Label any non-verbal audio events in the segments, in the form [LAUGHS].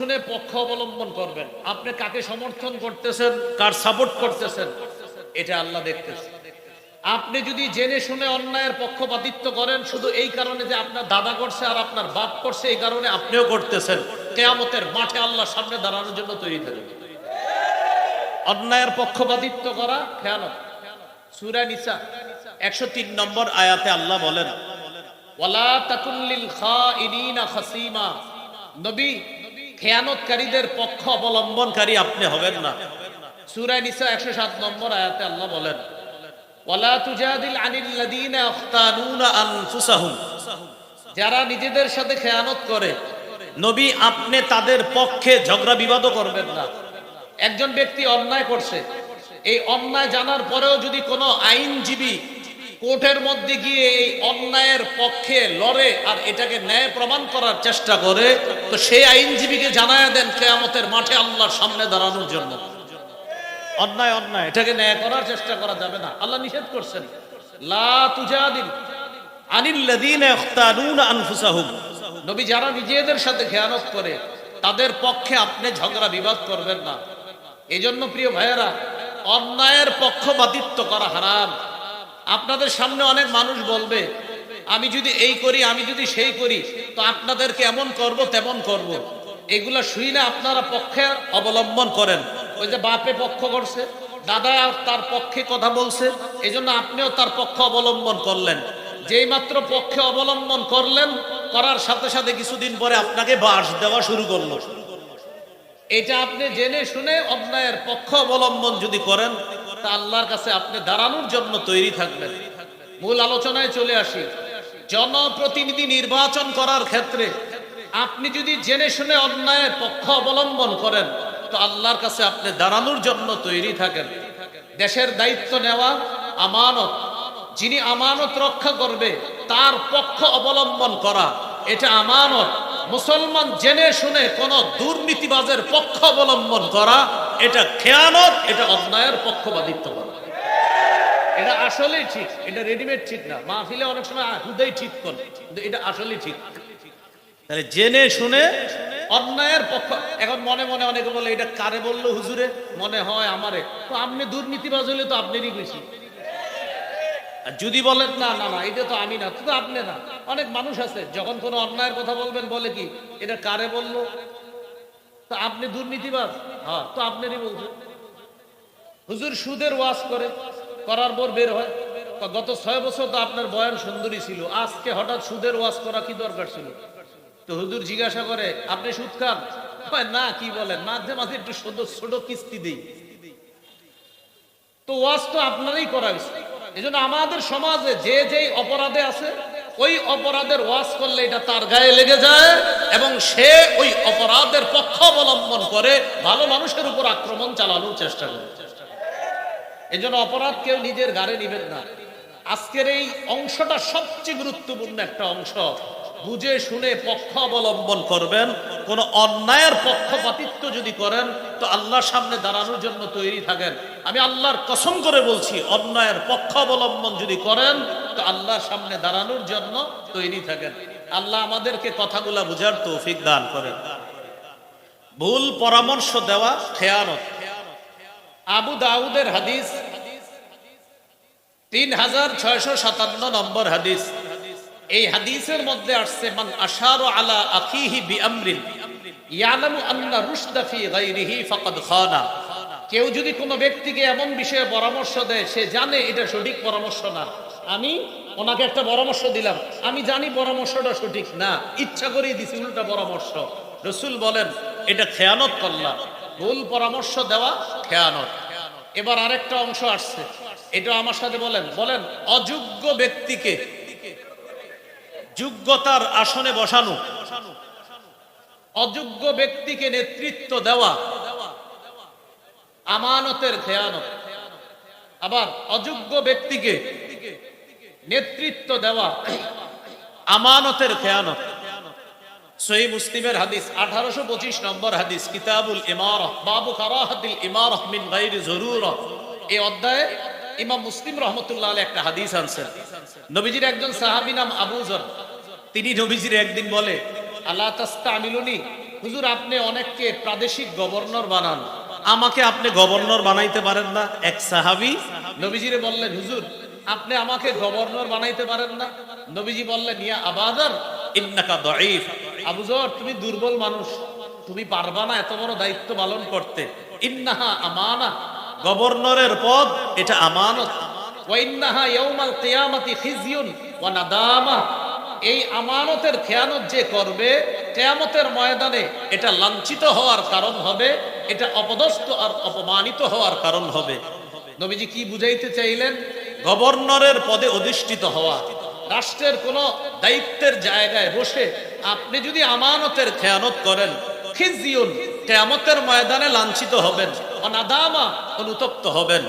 শুনে পক্ষ অবলম্বন করবেন। আপনি কাকে সমর্থন করতেছেন? কার সাপোর্ট করতেছেন? এটা আল্লাহ দেখতেছেন আপনি যদি জেনে শুনে অন্যায়ের পক্ষপাতিত্ব করেন, শুধু এই কারণে যে আপনার দাদা করছে আর আপনার বাপ করছে, এই কারণে আপনিও করতেছেন। কেয়ামতের মাঠে আল্লাহর সামনে দাঁড়ানোর জন্য তৈরি থাকবেন অন্যায়ের পক্ষপাতিত্ব করা খেয়ানত। সুরা নিসা, একশো তিন নম্বর আয়াতে আল্লাহ বলেন, ওয়ালা তাকুল্লিল খাইনিনা খাসিমা। নবী খেয়ানতকারীদের পক্ষ অবলম্বনকারী আপনি হবেন না। সূরা নিসা 107 নম্বর আয়াতে আল্লাহ বলেন যারা নিজেদের সাথে খেয়ানত করে, নবী আপনি তাদের পক্ষে ঝগড়া বিবাদও করবেন না। একজন ব্যক্তি অন্যায় করছে, এই অন্যায় জানার পরেও যদি কোনো আইনজীবী কোর্টের মধ্যে গিয়ে এই অন্যায়ের পক্ষে লড়ে আর এটাকে ন্যায় প্রমাণ করার চেষ্টা করে, তো সেই আইনজীবীকে জানায় দেন কেয়ামতের মাঠে আল্লাহর সামনে দাঁড়ানোর জন্য। অন্যায় অন্যায়, এটাকে ন্যায় করার চেষ্টা করা যাবে না। আল্লাহ নিষেধ করছেন। লা তুজাদিল আনিল্লাযীনা ইখতানুনা আনফুসাহুম। নবী যারা নিজেদের সাথে খেয়ানত করে, তাদের পক্ষে আপনি ঝগড়া, বিবাদ করবেন না। এই জন্য প্রিয় ভাইয়েরা, অন্যায়ের পক্ষপাতিত্ব করা হারাম। আপনাদের সামনে অনেক মানুষ বলবে, আমি যদি এই করি, আমি যদি সেই করি, তো আপনাদেরকে এমন করব, তেমন করব। এগুলা শুই না আপনারা পক্ষে অবলম্বন করেন। ওই যে বাপে পক্ষ করছে, দাদা তার পক্ষে কথা বলছে এই জন্য আপনিও তার পক্ষ অবলম্বন করলেন। যেই মাত্র পক্ষে অবলম্বন করলেন, করার সাথে সাথে কিছুদিন পরে আপনাকে বাস দেওয়া শুরু করল। এটা আপনি জেনে শুনে অন্যায়ের পক্ষ অবলম্বন যদি করেন তা আল্লাহর কাছে আপনি দাঁড়ানোর জন্য তৈরি থাকবেন। মূল আলোচনায় চলে আসি। জনপ্রতিনিধি নির্বাচন করার ক্ষেত্রে আপনি যদি জেনে শুনে অন্যায়ের পক্ষ অবলম্বন করেন, তো আল্লাহর কাছে আপনি দাঁড়ানোর জন্য তৈরি থাকেন। দেশের দায়িত্ব নেওয়া আমানত, যিনি আমানত রক্ষা করবে, তার পক্ষ অবলম্বন করা, এটা আমানত। মুসলমান জেনে শুনে কোন দুর্নীতিবাজের পক্ষ অবলম্বন করা এটা খেয়ানত, এটা অন্যায়ের এটা আসলেই ঠিক, এটা রেডিমেড ঠিক না। মাহফিলে অনেক সময় ঠিক করে এটা আসলেই ঠিক। তাহলে জেনে শুনে অন্যায়ের পক্ষ, এখন মনে মনে অনেকে বলে, এটা কারে বলল হুজুরে? মনে হয় আমারে। তো আপনি দুর্নীতিবাজ হলে তো আপনারই বেশি আর যদি বলেন, না না না, এটা তো আমি না, তো আপনি না। অনেক মানুষ আছে, যখন কোনো অন্যায়ের কথা বলবেন, বলে কি, এটা কারে বলল? তো আপনি দুর্নীতিবাজ। হ্যাঁ তো আপনারই বলছেন। হুজুর সুদের ওয়াজ করে, করার পর বের হয়। গত ছয় বছর তো আপনার বয়ান সুন্দরী ছিল। আজকে হঠাৎ সুদের ওয়াজ করা কি দরকার ছিল? তো হুজুর জিজ্ঞাসা করে, আপনি সুদ খান? না, কি বলেন? মাঝে মাঝে একটু ছোট কিস্তি দিই। তো ওয়াজ তো আপনারই করা হয়েছে এই আমাদের সমাজে যে যেই অপরাধে আছে ওই অপরাধের ওয়াজ করলে এটা তার গায়ে লেগে যায় এবং সে ওই অপরাধের পক্ষ অবলম্বন করে ভালো মানুষের উপর আক্রমণ চালানোর চেষ্টা করে। এই জন্য অপরাধ কেউ নিজের গাড়ে নিবেন না। আজকের এই অংশটা সবচেয়ে গুরুত্বপূর্ণ একটা অংশ। বুঝে শুনে পক্ষ অবলম্বন করবেন, কোন অন্যায়ের পক্ষপাতিত্ব যদি করেন, তো আল্লাহর সামনে দাঁড়ানোর জন্য তৈরি থাকেন। আমি আল্লাহর কসম করে বলছি, অন্যায়ের পক্ষ অবলম্বন যদি করেন তো আল্লাহর সামনে দাঁড়ানোর জন্য তৈরি থাকেন। আল্লাহ আমাদেরকে কথাগুলা বুঝার তৌফিক দান করেন। ভুল পরামর্শ দেওয়া খেয়ানত। আবু দাউদের হাদিস, তিন হাজার ছয়শো সাতান্ন নম্বর হাদিস। এই হাদিসের মধ্যে আসছে, মান আশারু আলা আখিহি বিআমরিন ইয়ালামু আন্না রুশদা ফি গায়রিহি ফাকাদ খানা। কেউ যদি কোনো ব্যক্তিকে এমন বিষয়ে পরামর্শ দেয়, সে জানে এটা সঠিক পরামর্শ না। আমি ওনাকে একটা পরামর্শ দিলাম। আমি জানি পরামর্শটা সঠিক না। ইচ্ছা করেই দিছি উল্টা পরামর্শ। রসুল বলেন, এটা খেয়ানত করলাম ভুল পরামর্শ দেওয়া খেয়ানত। এবার আরেকটা অংশ আসছে। এটা আমার সাথে বলেন। বলেন, অযোগ্য ব্যক্তিকে যোগ্যতার আসনে বসানো, অযোগ্য ব্যক্তিকে নেতৃত্ব দেওয়া আমানতের খেয়ানত। আবার, অযোগ্য ব্যক্তিকে নেতৃত্ব দেওয়া, আমানতের খেয়ানত। সহি মুসলিমের হাদিস, আঠারোশো পঁচিশ নম্বর হাদিস, কিতাবুল ইমার বাবু কারাহাতিল ইমার মিন গাইরি জরুর। এই অধ্যায়ে ইমাম মুসলিম রহমতুল্লাহ আলাইহি একটা হাদিস আনছেন। নবীজির একজন সাহাবী নাম আবু জর। তিনি নবীজির একদিন বলে আল্লাহ তাস্তা আমিলুনি হুজুর আপনি অনেককে প্রাদেশিক গভর্নর বানান। আমাকে আপনি গভর্নর বানাইতে পারেন না? এক সাহাবি নবীজিরে বললেন, হুজুর আপনি আমাকে গভর্নর বানাইতে পারেন না? নবীজি বললেন, ইয়া আবাদার, ইন্নাকা দাঈফ। আবুজর তুমি দুর্বল মানুষ। তুমি পারবা না এত বড় দায়িত্ব পালন করতে। ইন্নাহা আমানা। গভর্নরের পদ, এটা আমানত। ওয়া ইন্নাহা ইয়াউমাল কিয়ামাতি খিজিয়ুন ওয়া নাদামা। এই আমানতের খেয়ানত যে করবে, কেয়ামতের ময়দানে এটা লাঞ্ছিত হওয়ার কারণ হবে, এটা অপদস্থ আর অপমানিত হওয়ার কারণ হবে। নবীজি কি বুঝাইতে চাইলেন? গভর্নরের পদে অধিষ্ঠিত হওয়া। রাষ্ট্রের কোন দায়িত্বের জায়গায় বসে আপনি যদি আমানতের খেয়ানত করেন খিজিয়ুন কেয়ামতের ময়দানে লাঞ্ছিত হবেন, অনাদামা অনুতপ্ত হবেন।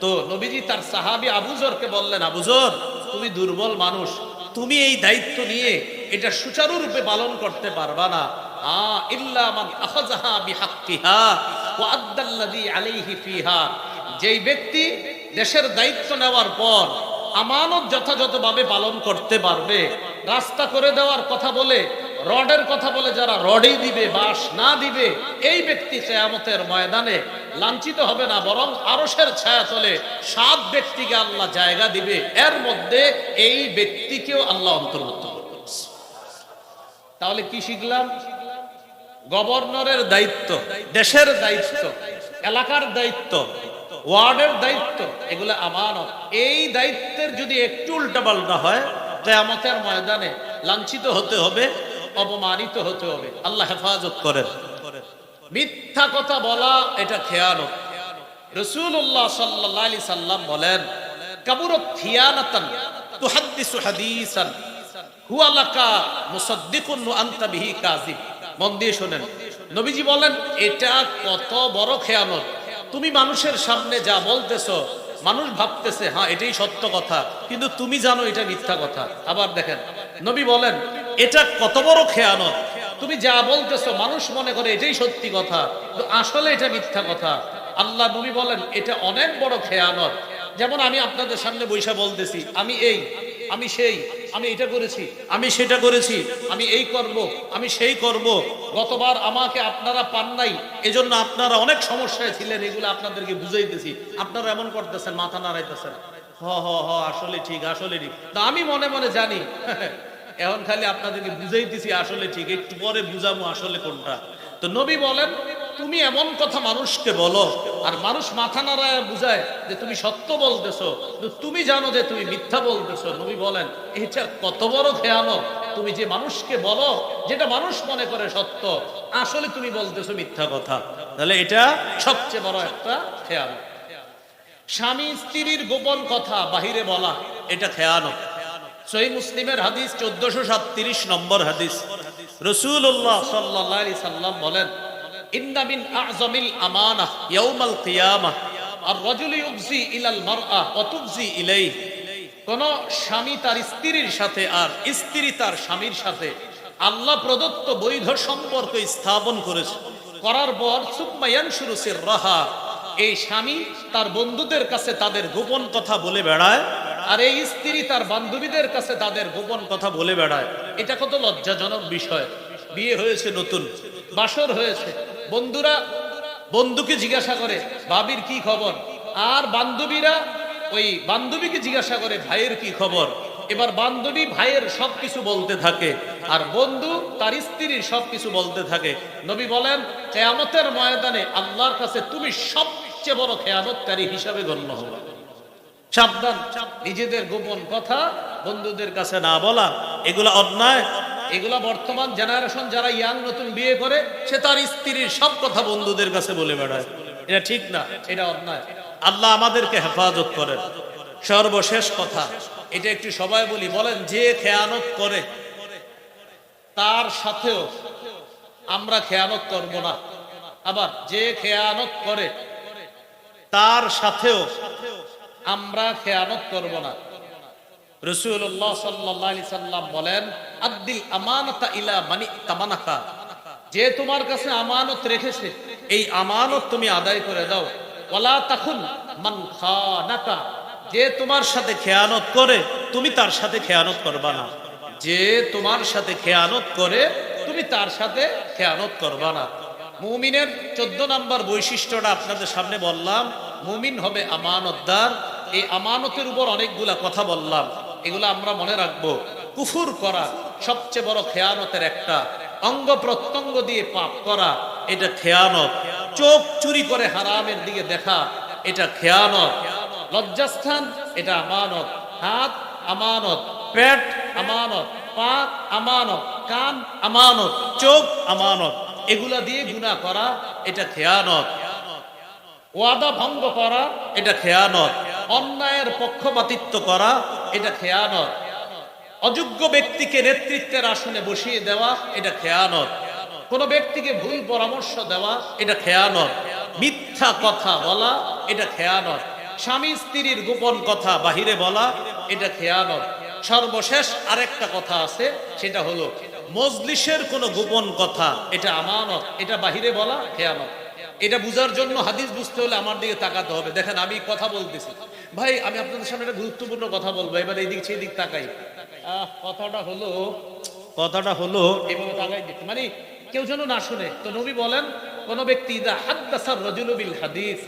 তো নবীজি তার সাহাবী আবুজরকে বললেন আবুজর তুমি দুর্বল মানুষ, তুমি এই দায়িত্ব নিয়ে এটা সুচারুরূপে পালন করতে পারবা না। আ, ইল্লা মান আখাযাহা বিহাক্কিহা ওয়া আদ্দাল্লাযী আলাইহি ফিহা। যেই ব্যক্তি দেশের দায়িত্ব নেওয়ার পর আমানত যথাযথভাবে পালন করতে পারবে। রাস্তা করে দেওয়ার কথা বলে, রডের কথা বলে যারা রডই দিবে বাস না দিবে, এই ব্যক্তি কেয়ামতের ময়দানে লাঞ্ছিত হবে না, বরং আরসের ছায়া চলে সাত ব্যক্তিকে আল্লাহ জায়গা দিবে। এর মধ্যে এই ব্যক্তিকেও আল্লাহ অন্তর্ভুক্ত তাহলে কি শিখলাম? গভর্নরের দায়িত্ব, দেশের দায়িত্ব, এলাকার দায়িত্ব ওয়ার্ডের দায়িত্ব, এগুলো আমানত। এই দায়িত্বের যদি একটু উল্টাপাল্টা হয়, কেয়ামতের ময়দানে লাঞ্ছিত হতে হবে, অপমানিত হতে হবে। আল্লাহ হেফাজত করেন। মিথ্যা কথা বলা, এটা খেয়ানত। রসুল্লাহ সাল্লাহ সাল্লাম বলেন, কাবুরত খিয়ানাতান তুহাদ্দিসু হাদিসান মুসাদ্দিকুন আনতা বিহি মন দিয়ে শুনেন। নবীজি বলেন, এটা কত বড় খেয়ানত। তুমি মানুষের সামনে যা বলতেছো, মানুষ ভাবতেছে হ্যাঁ এটাই সত্য কথা। কিন্তু তুমি জানো এটা মিথ্যা কথা। আবার দেখেন, নবী বলেন, এটা কত বড় খেয়ানত। তুমি যা বলতেছো, মানুষ মনে করে এটাই সত্যি কথা। আসলে এটা মিথ্যা কথা। আল্লাহ নবী বলেন, এটা অনেক বড় খেয়ানত। যেমন আমি আপনাদের সামনে বৈশা বলতেছি, আমি এই, আমি সেই। আমি এটা করেছি, আমি সেটা করেছি, আমি এই করব, আমি সেই করব। গতবার আমাকে আপনারা পান নাই, এজন্য আপনারা অনেক সমস্যায় ছিলেন, এগুলো আপনাদেরকে বুঝাইতেছি। আপনারা এমন করতেছেন, মাথা নাড়াইতেছেন। হ হ হ, আসলে ঠিক আসলে ঠিক। তা আমি মনে মনে জানি, [LAUGHS] এখন খালি আপনাদেরকে বুঝাইতেছি, আসলে ঠিক, একটু পরে বুঝাবো আসলে কোনটা। তো নবী বলেন তুমি এমন কথা মানুষকে বলো, আর মানুষ মাথা নাড়ায় বুঝায় যে তুমি সত্য বলতেছো। তুমি জানো যে তুমি মিথ্যা বলতেছো। নবী বলেন, এটা কত বড় খেয়ানো তুমি যে মানুষকে বলো, যেটা মানুষ মনে করে সত্য, আসলে তুমি বলতেছো মিথ্যা কথা। তাহলে এটা সবচেয়ে বড় একটা খেয়ানো স্বামী স্ত্রীর গোপন কথা বাহিরে বলা, এটা খেয়ানো সহি মুসলিমের হাদিস চোদ্দশো সাতত্রিশ নম্বর হাদিস। রসুল্লাহ সাল্লাহ সাল্লাম বলেন ইন্না মিন আযমিল ইয়াউমাল কিয়ামাহ। আর ইউবজি ইলাল মারআ ওয়া তুবজি কোন স্বামী তার স্ত্রীর সাথে আর স্ত্রী তার স্বামীর সাথে আল্লাহ প্রদত্ত বৈধ সম্পর্ক স্থাপন করেছে। করার পর এই স্বামী তার বন্ধুদের কাছে তাদের গোপন কথা বলে বেড়ায় আর এই স্ত্রী তার বান্ধবীদের কাছে তাদের গোপন কথা বলে বেড়ায়। এটা কত লজ্জাজনক বিষয়। বিয়ে হয়েছে নতুন, বাসর হয়েছে। বন্ধুরা, বন্ধুকে জিজ্ঞাসা করে, ভাবির কি খবর? আর বান্ধবীরা ওই বান্ধবীকে জিজ্ঞাসা করে, ভাইয়ের কি খবর? এবার বান্ধবী ভাইয়ের সবকিছু বলতে থাকে, আর বন্ধু তার স্ত্রীর সবকিছু বলতে থাকে। নবী বলেন, কেয়ামতের ময়দানে আল্লাহর কাছে তুমি সবচেয়ে বড় খেয়ামতকারী হিসাবে গণ্য হবা। সাবধান, নিজেদের গোপন কথা বন্ধুদের কাছে না বলা, এগুলা অন্যায়। এগুলা বর্তমান জেনারেশন যারা ইয়াং নতুন বিয়ে করে, সে তার স্ত্রীর সব কথা বন্ধুদের কাছে বলে বেড়ায়। এটা ঠিক না, এটা অন্যায়। আল্লাহ আমাদেরকে হেফাজত করেন। সর্বশেষ কথা, এটা একটু সবাই বলি, বলেন, যে খেয়ানত করে, তার সাথেও আমরা খেয়ানত করব না। আবার, যে খেয়ানত করে, তার সাথেও আমরা খেয়ানত করব না। রসুল্লাহ সাল্লাহ সাল্লাম বলেন আব্দিল আমানতা ইলা মানি তামানাকা যে তোমার কাছে আমানত রেখেছে, এই আমানত তুমি আদায় করে দাও। ওলা তখন মান খানাকা যে তোমার সাথে খেয়ানত করে, তুমি তার সাথে খেয়ানত করবা না। যে তোমার সাথে খেয়ানত করে, তুমি তার সাথে খেয়ানত করবা না। মুমিনের চোদ্দ নাম্বার বৈশিষ্ট্যটা আপনাদের সামনে বললাম, মুমিন হবে আমানতদার। এই আমানতের উপর অনেকগুলা কথা বললাম। এগুলো আমরা মনে রাখব। কুফুর করা সবচেয়ে বড় খেয়ানতের একটা অঙ্গ প্রত্যঙ্গ দিয়ে পাপ করা, এটা খেয়ানত। চোখ চুরি করে হারামের দিকে দেখা, এটা খেয়ানত। লজ্জাস্থান, এটা আমানত। হাত আমানত। পেট আমানত। পা আমানত। কান আমানত। চোখ আমানত। এগুলা দিয়ে গুণা করা, এটা খেয়ানত। ওয়াদা ভঙ্গ করা, এটা খেয়ানত। অন্যায়ের পক্ষপাতিত্ব করা এটা খেয়ানত। অযোগ্য ব্যক্তিকে নেতৃত্বের আসনে বসিয়ে দেওয়া, এটা খেয়ানত। কোন ব্যক্তিকে ভুল পরামর্শ দেওয়া, এটা খেয়ানত। মিথ্যা কথা বলা, এটা খেয়ানত। স্বামী স্ত্রীর গোপন কথা বাহিরে বলা, এটা খেয়ানত। সর্বশেষ আরেকটা কথা আছে, সেটা হলো, মজলিসের কোনো গোপন কথা, এটা আমানত। এটা বাহিরে বলা, খেয়ানত। এটা বুঝার জন্য হাদিস বুঝতে হলে আমার দিকে তাকাতে হবে। দেখেন, আমি কথা বলতেছি। ভাই আমি আপনাদের সামনে একটা গুরুত্বপূর্ণ কথা বলব। এবার এই দিক সেই দিক তাকাই কথাটা হলো কথাটা হলো এভাবে তাকাই মানে কেউ যেন না শুনে। তো নবী বলেন কোন ব্যক্তি ইদা হাদ্দাসার রজুল বিল হাদিস।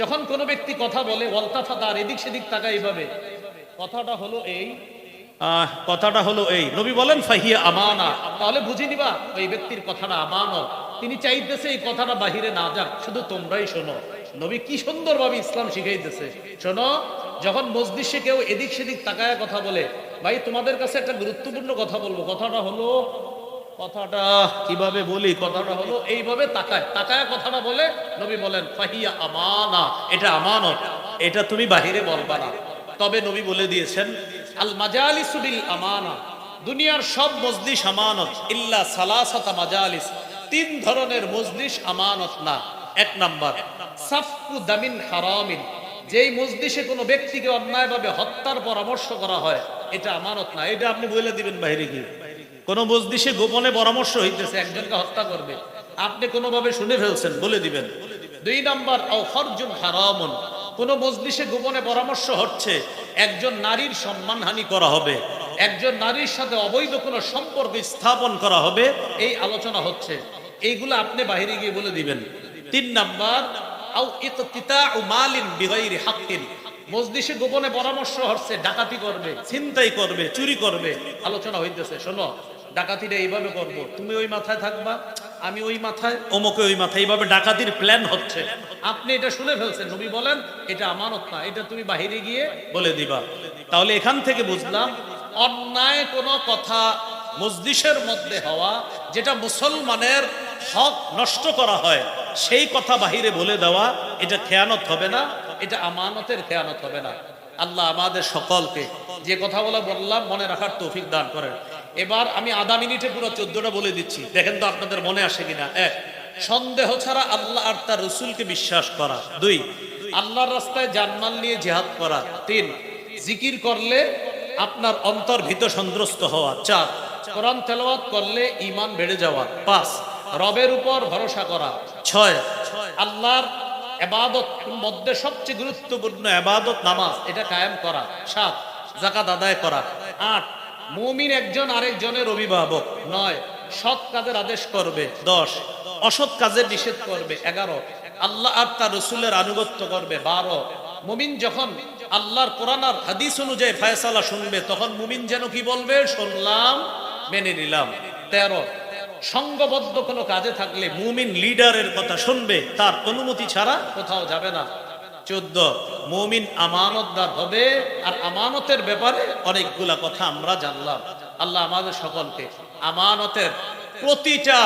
যখন কোন ব্যক্তি কথা বলে ওয়ালতাফাদার এদিক সেদিক তাকাই এইভাবে কথাটা হলো এই আহ, কথাটা হলো এই। নবী বলেন ফাহিয়া আমানা। তাহলে বুঝে নিবা ওই ব্যক্তির কথাটা আমানত। তিনি চাইতেছে এই কথাটা বাহিরে না যাক শুধু তোমরাই শোনো। নবী কি সুন্দরভাবে ইসলাম শিখাইতেছে। শোনো, যখন মসজিদে কেউ এদিক সেদিক তাকায় কথা বলে, ভাই, তোমাদের কাছে একটা গুরুত্বপূর্ণ কথা বলব। কথাটা হলো, কথাটা কীভাবে বলি? কথাটা হলো, এইভাবে তাকায়। তাকায় কথাটা বলে, নবী বলেন, ফাহিয়া আমানা। এটা আমানত। এটা তুমি বাহিরে বলবা না। তবে নবী বলে দিয়েছেন, আল মাজালিসু বিল আমানা। দুনিয়ার সব মজলিস আমানত, ইল্লা সালাসাতা মাজালিস। তিন ধরনের মজলিস আমানত না। এক নাম্বার। সাফকু দামিন হারামিন। যেই মজলিসে কোনো ব্যক্তিকে অন্যায়ভাবে হত্যার পরামর্শ করা হয়, এটা আমানত না। এটা আপনি বলে দিবেন বাইরে গিয়ে। কোন মজলিসে গোপনে পরামর্শ হইতেছে, একজনকে হত্যা করবে। আপনি কোনোভাবে শুনে ফেলছেন, বলে দিবেন। দুই নাম্বার, আও ফরজুন হারামুন। কোন মজলিসে গোপনে পরামর্শ হচ্ছে, একজন নারীর সম্মানহানি করা হবে, একজন নারীর সাথে অবৈধ কোনো সম্পর্ক স্থাপন করা হবে, এই আলোচনা হচ্ছে। এইগুলো আপনি বাহিরে গিয়ে বলে দিবেন। তিন নাম্বার, আও ইকতিতাউ মালিন বিগাইরি হাক্কিন। মজলিসে গোপনে পরামর্শ হচ্ছে, ডাকাতি করবে, ছিনতাই করবে, চুরি করবে। আলোচনা হইতেছে, শোনো, ডাকাতিটা এইভাবে করব। তুমি ওই মাথায় থাকবা, আমি ওই মাথায়, অমুকে ওই মাথায়। এইভাবে ডাকাতির প্ল্যান হচ্ছে। আপনি এটা শুনে ফেলছেন, নবী বলেন, এটা আমানত না, এটা তুমি বাহিরে গিয়ে বলে দিবা। তাহলে এখান থেকে বুঝলাম, অন্যায় কোনো কথা মজলিসের মধ্যে হওয়া, যেটা মুসলমানের হক নষ্ট করা হয় সেই কথা বাহিরে বলে দেওয়া, এটা খেয়ানত হবে না, এটা আমানতের খেয়ানত হবে না। আল্লাহ আমাদের সকলকে যে কথাগুলো বললাম, মনে রাখার তৌফিক দান করেন। এবার আমি আধা মিনিটে পুরো চোদ্দটা বলে দিচ্ছি। দেখেন তো আপনাদের মনে আসে কিনা? এক, সন্দেহ ছাড়া আল্লাহ আর তার রসুলকে বিশ্বাস করা। দুই, আল্লাহর রাস্তায় জানমাল নিয়ে জেহাদ করা। তিন, জিকির করলে আপনার অন্তর ভীত সন্ত্রস্ত হওয়া। চার, কোরআন তেলাওয়াত করলে ইমান বেড়ে যাওয়া। পাঁচ রবের উপর ভরসা করা। ছয়। আল্লাহর এবাদত মধ্যে সবচেয়ে গুরুত্বপূর্ণ এবাদত নামাজ এটা কায়েম করা। সাত জাকাত আদায় করা। আট মুমিন একজন আরেকজনের অভিভাবক। নয় সৎ কাজের আদেশ করবে। দশ অসৎ কাজের নিষেধ করবে। এগারো আল্লাহ আর তার রসুলের আনুগত্য করবে। বারো মুমিন যখন আল্লাহর কোরআন আর হাদিস অনুযায়ী ফায়সালা শুনবে তখন মুমিন যেন কি বলবে? শুনলাম মেনে নিলাম। তেরো সংঘবদ্ধ কোনো কাজে থাকলে মুমিন লিডারের কথা শুনবে, তার অনুমতি ছাড়া কোথাও যাবে না। চোদ্দ, মুমিন আমানতদার হবে, আর আমানতের ব্যাপারে অনেকগুলা কথা আমরা জানলাম। আল্লাহ আমাদের সকলকে আমানতের প্রতিটা